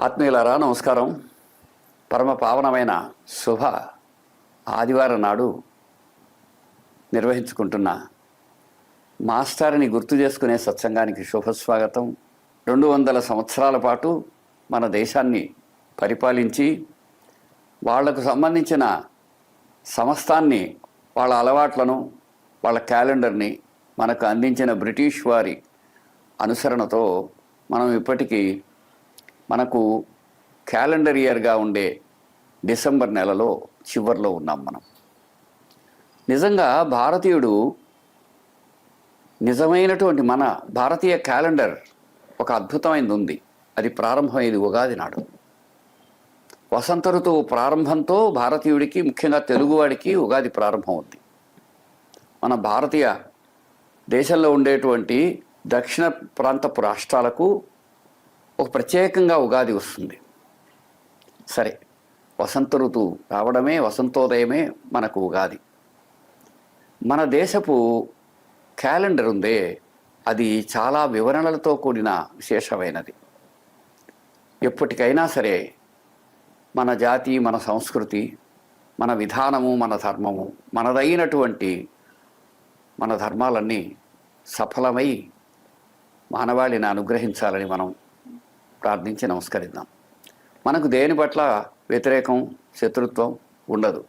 ఆత్మీయులారా నమస్కారం. పరమ పావనమైన శుభ ఆదివారం నాడు నిర్వహించుకుంటున్న మాస్టారిని గుర్తు చేసుకునే సత్సంగానికి శుభస్వాగతం. రెండు వందల సంవత్సరాల పాటు మన దేశాన్ని పరిపాలించి వాళ్ళకు సంబంధించిన సమస్తాన్ని వాళ్ళ అలవాట్లను వాళ్ళ క్యాలెండర్ని మనకు అందించిన బ్రిటిష్ వారి అనుసరణతో మనం ఇప్పటికీ మనకు క్యాలెండర్ ఇయర్గా ఉండే డిసెంబర్ నెలలో చివరిలో ఉన్నాం మనం. నిజంగా భారతీయుడు నిజమైనటువంటి మన భారతీయ క్యాలెండర్ ఒక అద్భుతమైనది ఉంది. అది ప్రారంభమైంది ఉగాది నాడు. వసంత ఋతువు ప్రారంభంతో భారతీయుడికి ముఖ్యంగా తెలుగువాడికి ఉగాది ప్రారంభం ఉంది. మన భారతీయ దేశంలో ఉండేటువంటి దక్షిణ ప్రాంతపు రాష్ట్రాలకు ఒక ప్రత్యేకంగా ఉగాది వస్తుంది. సరే వసంత ఋతువు రావడమే వసంతోదయమే మనకు ఉగాది. మన దేశపు క్యాలెండర్ ఉందే అది చాలా వివరణలతో కూడిన విశేషమైనది. ఎప్పటికైనా సరే మన జాతి మన సంస్కృతి మన విధానము మన ధర్మము మనదైనటువంటి మన ధర్మాలన్నీ సఫలమై మానవాళిని అనుగ్రహించాలని మనం ప్రార్థించి నమస్కరిద్దాం. మనకు దేని పట్ల వ్యతిరేకం శత్రుత్వం ఉండదు.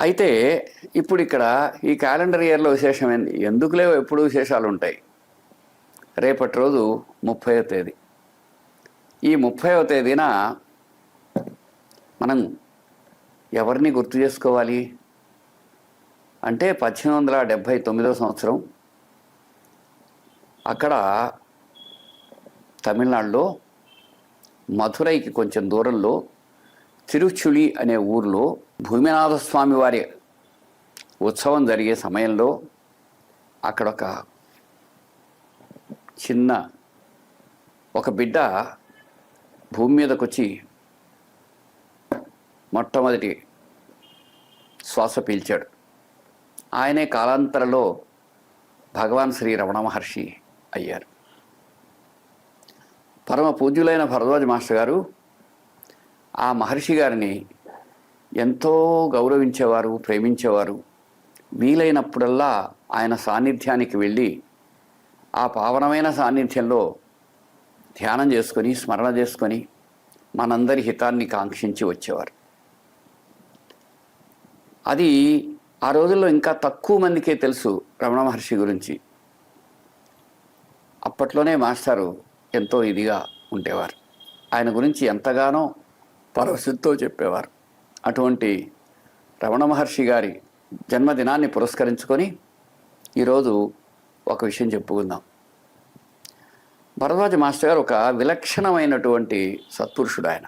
అయితే ఇప్పుడు ఇక్కడ ఈ క్యాలెండర్ ఇయర్లో విశేషం ఎందుకులే ఎప్పుడు విశేషాలు ఉంటాయి. రేపటి రోజు ముప్పైవ తేదీ. ఈ ముప్పైవ తేదీన మనం ఎవరిని గుర్తు చేసుకోవాలి? అంటే పద్దెనిమిది వందల డెబ్భై తొమ్మిదవ సంవత్సరం అక్కడ తమిళనాడులో మధురైకి కొంచెం దూరంలో తిరుచుళి అనే ఊర్లో భూమినాథ స్వామి వారి ఉత్సవం జరిగే సమయంలో అక్కడ ఒక చిన్న ఒక బిడ్డ భూమి మీదకు వచ్చి మొట్టమొదటి శ్వాస పీల్చాడు. ఆయనే కాలాంతరలో భగవాన్ శ్రీ రమణ మహర్షి అయ్యారు. పరమ పూజ్యులైన భరద్వాజ మాస్టర్ గారు ఆ మహర్షి గారిని ఎంతో గౌరవించేవారు ప్రేమించేవారు. వీలైనప్పుడల్లా ఆయన సాన్నిధ్యానికి వెళ్ళి ఆ పావనమైన సాన్నిధ్యంలో ధ్యానం చేసుకొని స్మరణ చేసుకొని మనందరి హితాన్ని కాంక్షించి వచ్చేవారు. అది ఆ రోజుల్లో ఇంకా తక్కువ మందికే తెలుసు రమణ మహర్షి గురించి. అప్పట్లోనే మాస్టారు ఎంతో ఇదిగా ఉండేవారు. ఆయన గురించి ఎంతగానో పరవశుద్ధితో చెప్పేవారు. అటువంటి రమణ మహర్షి గారి జన్మదినాన్ని పురస్కరించుకొని ఈరోజు ఒక విషయం చెప్పుకుందాం. భరద్వాజ మాస్టర్ గారు ఒక విలక్షణమైనటువంటి సత్పురుషుడు ఆయన.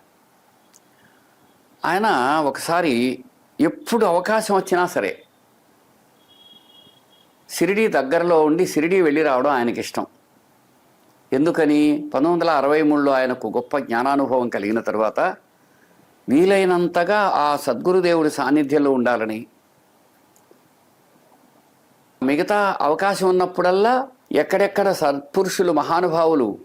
ఆయన ఒకసారి ఎప్పుడు అవకాశం వచ్చినా సరే సిరిడి దగ్గరలో ఉండి సిరిడి వెళ్ళి రావడం ఆయనకి ఇష్టం ఎందుకని? పంతొమ్మిది వందల అరవై మూడులో ఆయనకు గొప్ప జ్ఞానానుభవం కలిగిన తర్వాత వీలైనంతగా ఆ సద్గురుదేవుడి సాన్నిధ్యంలో ఉండాలని. మిగతా అవకాశం ఉన్నప్పుడల్లా ఎక్కడెక్కడ సత్పురుషులు మహానుభావులు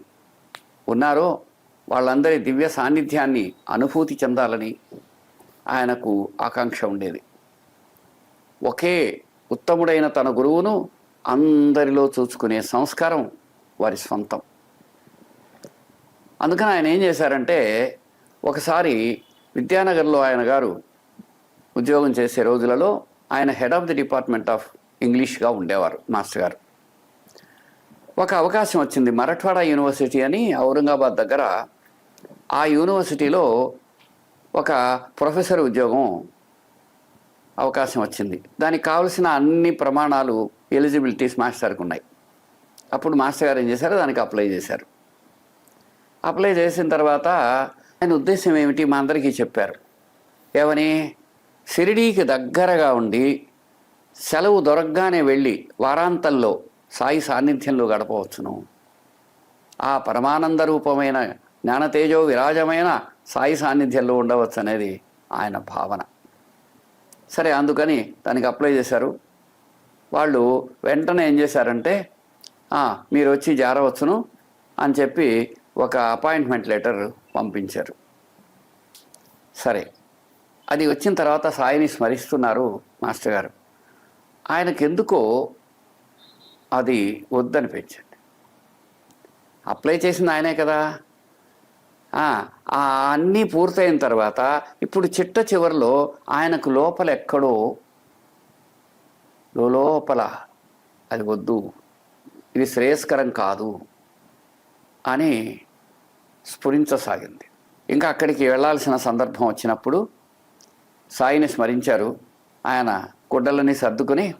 ఉన్నారో వాళ్ళందరి దివ్య సాన్నిధ్యాన్ని అనుభూతి చెందాలని ఆయనకు ఆకాంక్ష ఉండేది. ఒకే ఉత్తముడైన తన గురువును అందరిలో చూసుకునే సంస్కారం వారి స్వంతం. అందుకని ఆయన ఏం చేశారంటే ఒకసారి విద్యానగర్లో ఆయన గారు ఉద్యోగం చేసే రోజులలో ఆయన head of the department of ఇంగ్లీష్గా ఉండేవారు మాస్టర్ గారు. ఒక అవకాశం వచ్చింది మరఠ్వాడా యూనివర్సిటీ అని ఔరంగాబాద్ దగ్గర ఆ యూనివర్సిటీలో ఒక ప్రొఫెసర్ ఉద్యోగం అవకాశం వచ్చింది. దానికి కావలసిన అన్ని ప్రమాణాలు ఎలిజిబిలిటీస్ మాస్టర్కి ఉన్నాయి. అప్పుడు మాస్టర్ గారు ఏం చేశారు దానికి అప్లై చేశారు. అప్లై చేసిన తర్వాత ఆయన ఉద్దేశం ఏమిటి? మా అందరికీ చెప్పారు. ఏమని? షిరిడీకి దగ్గరగా ఉండి సెలవు దొరకగానే వెళ్ళి వారాంతంలో సాయి సాన్నిధ్యంలో గడపవచ్చును. ఆ పరమానంద రూపమైన జ్ఞానతేజో విరాజమైన సాయి సాన్నిధ్యంలో ఉండవచ్చు అనేది ఆయన భావన. సరే అందుకని దానికి అప్లై చేశారు. వాళ్ళు వెంటనే ఏం చేశారంటే మీరు వచ్చి జారవచ్చును అని చెప్పి ఒక అపాయింట్మెంట్ లెటర్ పంపించారు. సరే అది వచ్చిన తర్వాత సాయిని స్మరిస్తున్నారు మాస్టర్ గారు. ఆయనకు ఎందుకో అది వద్దనిపించండి అప్లై చేసింది ఆయనే కదా. అన్నీ పూర్తయిన తర్వాత ఇప్పుడు చిట్ట చివరిలో ఆయనకు లోపల ఎక్కడో లోపల అది వద్దు. ఇది శ్రేయస్కరం కాదు. అని స్ఫురించసాగింది. ఇంకా అక్కడికి వెళ్ళాల్సిన సందర్భం వచ్చినప్పుడు సాయిని స్మరించారు. ఆయన గుడ్డలని సర్దుకుని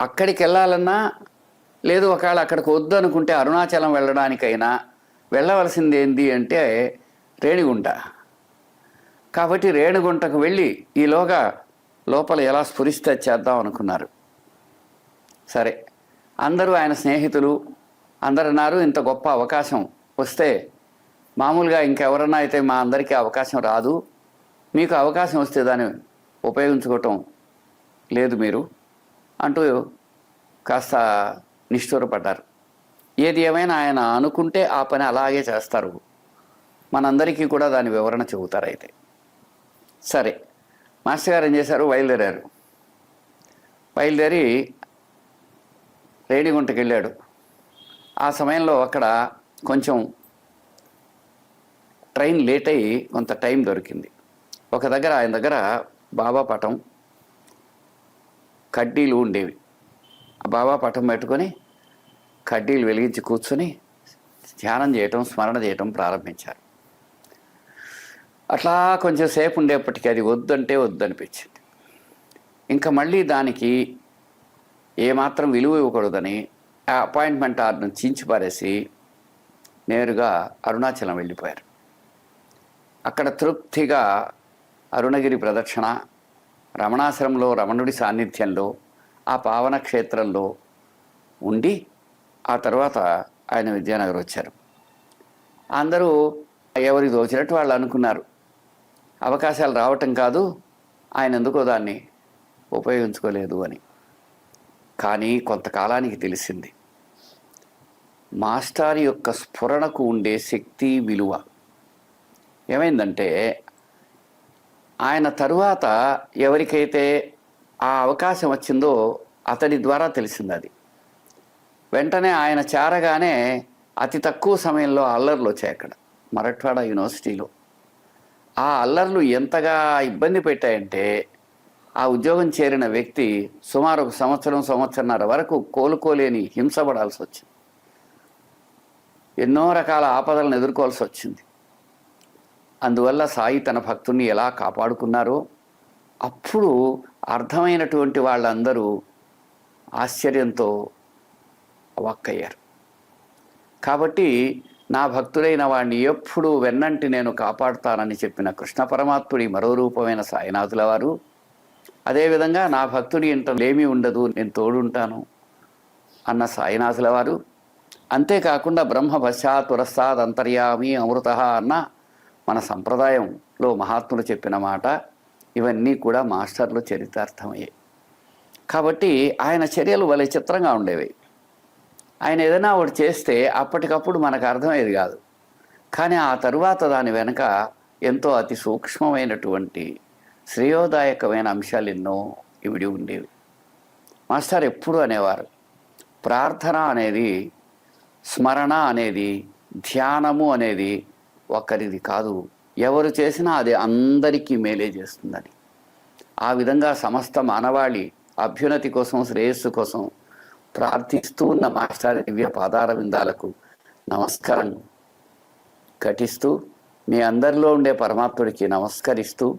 అక్కడికి వెళ్ళాలన్నా లేదు ఒకవేళ అక్కడికి వద్దు అనుకుంటే అరుణాచలం వెళ్ళడానికైనా వెళ్ళవలసింది ఏంటి అంటే రేణిగుంట. కాబట్టి రేణిగుంటకు వెళ్ళి ఈలోగా లోపల ఎలా స్ఫురిస్తే చేద్దాం అనుకున్నారు. సరే అందరూ ఆయన స్నేహితులు అందరన్నారు ఇంత గొప్ప అవకాశం వస్తే మామూలుగా ఇంకెవరన్నా అయితే మా అందరికీ అవకాశం రాదు. మీకు అవకాశం వస్తే దాన్ని ఉపయోగించుకోవటం లేదు మీరు అంటూ కాస్త నిష్ఠూరపడ్డారు. ఏది ఏమైనా ఆయన అనుకుంటే ఆ పని అలాగే చేస్తారు. మనందరికీ కూడా దాని వివరణ చెబుతారు అయితే. సరే మాస్టర్ గారు ఏం చేశారు? బయలుదేరారు. బయలుదేరి రేణిగుంటకి వెళ్ళాడు ఆ సమయంలో అక్కడ కొంచెం ట్రైన్ లేట్ అయ్యి కొంత టైం దొరికింది. ఒక దగ్గర ఆయన దగ్గర బాబా పటం కడ్డీలు ఉండేవి. ఆ బాబా పటం పెట్టుకొని కడ్డీలు వెలిగించి కూర్చొని ధ్యానం చేయటం స్మరణ చేయటం ప్రారంభించారు. అట్లా కొంచెం సేపు ఉండేప్పటికీ అది వద్దంటే వద్దనిపించింది. ఇంకా మళ్ళీ దానికి ఏమాత్రం విలువ ఇవ్వకూడదని ఆ అపాయింట్మెంట్ ఆర్డర్ను చించి పారేసి నేరుగా అరుణాచలం వెళ్ళిపోయారు. అక్కడ తృప్తిగా అరుణగిరి ప్రదక్షిణ రమణాశ్రమంలో రమణుడి సాన్నిధ్యంలో ఆ పావన క్షేత్రంలో ఉండి ఆ తర్వాత ఆయన విద్యానగర్ వచ్చారు. అందరూ ఎవరి దోచినట్టు వాళ్ళు అనుకున్నారు. అవకాశాలు రావటం కాదు ఆయన ఎందుకో దాన్ని ఉపయోగించుకోలేదు అని. కానీ కొంతకాలానికి తెలిసింది. మాస్టార్ యొక్క స్ఫురణకు ఉండే శక్తి విలువ. ఏమైందంటే ఆయన తరువాత ఎవరికైతే ఆ అవకాశం వచ్చిందో అతడి ద్వారా తెలిసింది అది. వెంటనే ఆయన చేరగానే అతి తక్కువ సమయంలో అల్లర్లు వచ్చాయి అక్కడ మరఠ్వాడ యూనివర్సిటీలో. ఆ అల్లర్లు ఎంతగా ఇబ్బంది పెట్టాయంటే ఆ ఉద్యోగం చేరిన వ్యక్తి సుమారు ఒక సంవత్సరం సంవత్సరన్నర వరకు కోలుకోలేని హింసపడాల్సి వచ్చింది. ఎన్నో రకాల ఆపదలను ఎదుర్కోవాల్సి వచ్చింది. అందువల్ల సాయి తన భక్తుణ్ణి ఎలా కాపాడుకున్నారో అప్పుడు అర్థమైనటువంటి వాళ్ళందరూ ఆశ్చర్యంతో వక్కయ్యారు. కాబట్టి నా భక్తుడైన వాడిని ఎప్పుడూ వెన్నంటి నేను కాపాడుతానని చెప్పిన కృష్ణ పరమాత్ముడి మరో రూపమైన సాయినాథుల వారు అదేవిధంగా నా భక్తుడి ఇంట లేమి ఉండదు నేను తోడుంటాను అన్న సాయినాథుల వారు. అంతేకాకుండా బ్రహ్మ పశ్చాత్ అంతర్యామి అమృత అన్న మన సంప్రదాయంలో మహాత్ములు చెప్పిన మాట ఇవన్నీ కూడా మాస్టర్లు చరితార్థమయ్యాయి. కాబట్టి ఆయన చర్యలు భలే చిత్రంగా ఉండేవి. ఆయన ఏదైనా ఒకటి చేస్తే అప్పటికప్పుడు మనకు అర్థమయ్యేది కాదు. కానీ ఆ తరువాత దాని వెనుక ఎంతో అతి సూక్ష్మమైనటువంటి శ్రేయోదాయకమైన అంశాలు ఎన్నో ఇవిడి ఉండేవి. మాస్టర్ ఎప్పుడు అనేవారు? ప్రార్థన అనేది స్మరణ అనేది ధ్యానము అనేది ఒక్కరిది కాదు. ఎవరు చేసినా అది అందరికీ మేలే చేస్తుందని. ఆ విధంగా సమస్త మానవాళి అభ్యున్నతి కోసం శ్రేయస్సు కోసం ప్రార్థిస్తూ ఉన్న మాస్టర్ దివ్య పాదార విందాలకు నమస్కారం. ఘటిస్తూ మీ అందరిలో ఉండే పరమాత్ముడికి నమస్కరిస్తూ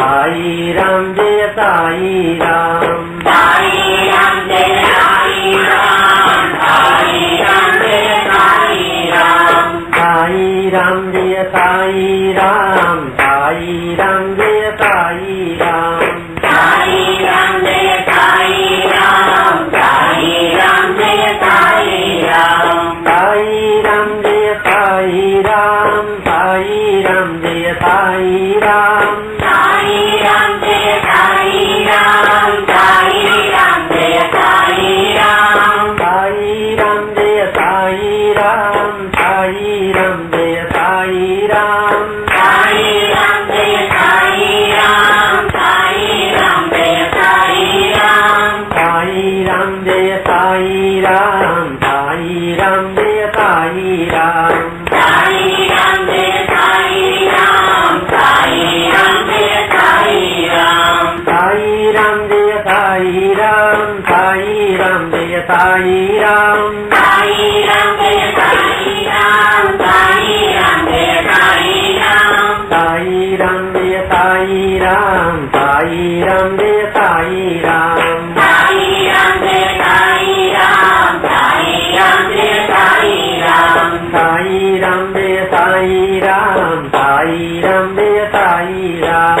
సాయి రామ్ సాయి రామ్ జయ సాయి రామ్ సాయి రామ్ జయ సాయి రామ్ సాయి రామ్ జయ సాయి రామ్ సాయి రామ్ జయ సాయి రామ్ సాయి రామ్ సాయి రామ్ సాయి రామ్ సాయి రామ్ సాయి రామ్ సాయి రామ్ సాయి రామ్ సాయి రామ్